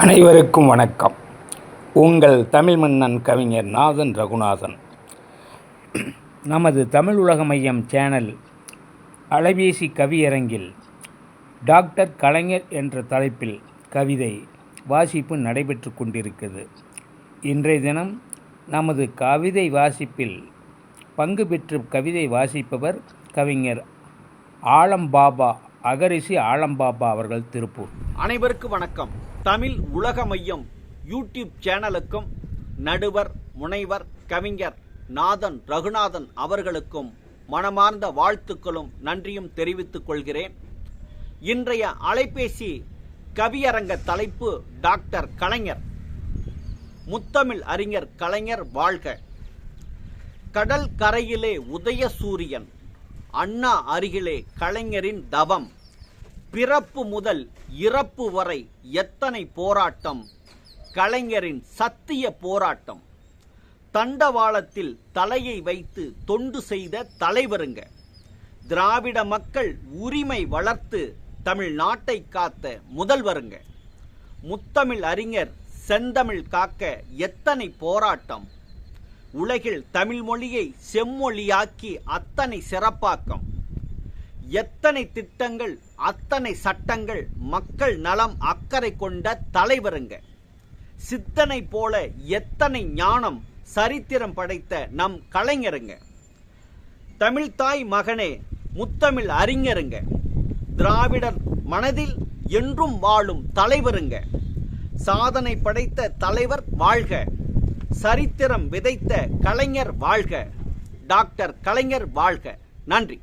அனைவருக்கும் வணக்கம். உங்கள் தமிழ் மன்னன் கவிஞர் நாதன் ரகுநாதன். நமது தமிழ் உலக மையம் சேனல் அலைபேசி கவியரங்கில் டாக்டர் கலைஞர் என்ற தலைப்பில் கவிதை வாசிப்பு நடைபெற்று கொண்டிருக்கிறது. இன்றைய தினம் நமது கவிதை வாசிப்பில் பங்கு பெற்று கவிதை வாசிப்பவர் கவிஞர் ஆலம்பாபா அகரிசி ஆலம்பாபா அவர்கள் திருப்பூர். அனைவருக்கும் வணக்கம். தமிழ் உலக மையம் யூடியூப் சேனலுக்கும் நடுவர் முனைவர் கவிஞர் நாதன் ரகுநாதன் அவர்களுக்கும் மனமார்ந்த வாழ்த்துக்களும் நன்றியும் தெரிவித்துக் கொள்கிறேன். இன்றைய அலைபேசி கவியரங்க தலைப்பு டாக்டர் கலைஞர் முத்தமிழ் அறிஞர் கலைஞர் வாழ்க. கடல் கரையிலே உதயசூரியன் அண்ணா அருகிலே கலைஞரின் தவம். பிறப்பு முதல் இறப்பு வரை எத்தனை போராட்டம்? கலைஞரின் சத்திய போராட்டம். தண்டவாளத்தில் தலையை வைத்து தொண்டு செய்த தலைவருங்க. திராவிட மக்கள் உரிமை வளர்த்து தமிழ்நாட்டை காத்த முதல்வருங்க. முத்தமிழ் அறிஞர் செந்தமிழ் காக்க எத்தனை போராட்டம்? உலகில் தமிழ் மொழியை செம்மொழியாக்கி அத்தனை சிறப்பாக்கம். எத்தனை திட்டங்கள் அத்தனை சட்டங்கள் மக்கள் நலம் அக்கறை கொண்ட தலைவருங்க. சித்தனை போல எத்தனை ஞானம் சரித்திரம் படைத்த நம் கலைஞருங்க. தமிழ்தாய் மகனே முத்தமிழ் அறிஞருங்க. திராவிடர் மனதில் என்றும் வாழும் தலைவருங்க. சாதனை படைத்த தலைவர் வாழ்க. சரித்திரம் விதைத்த கலைஞர் வாழ்க. டாக்டர் கலைஞர் வாழ்க. நன்றி.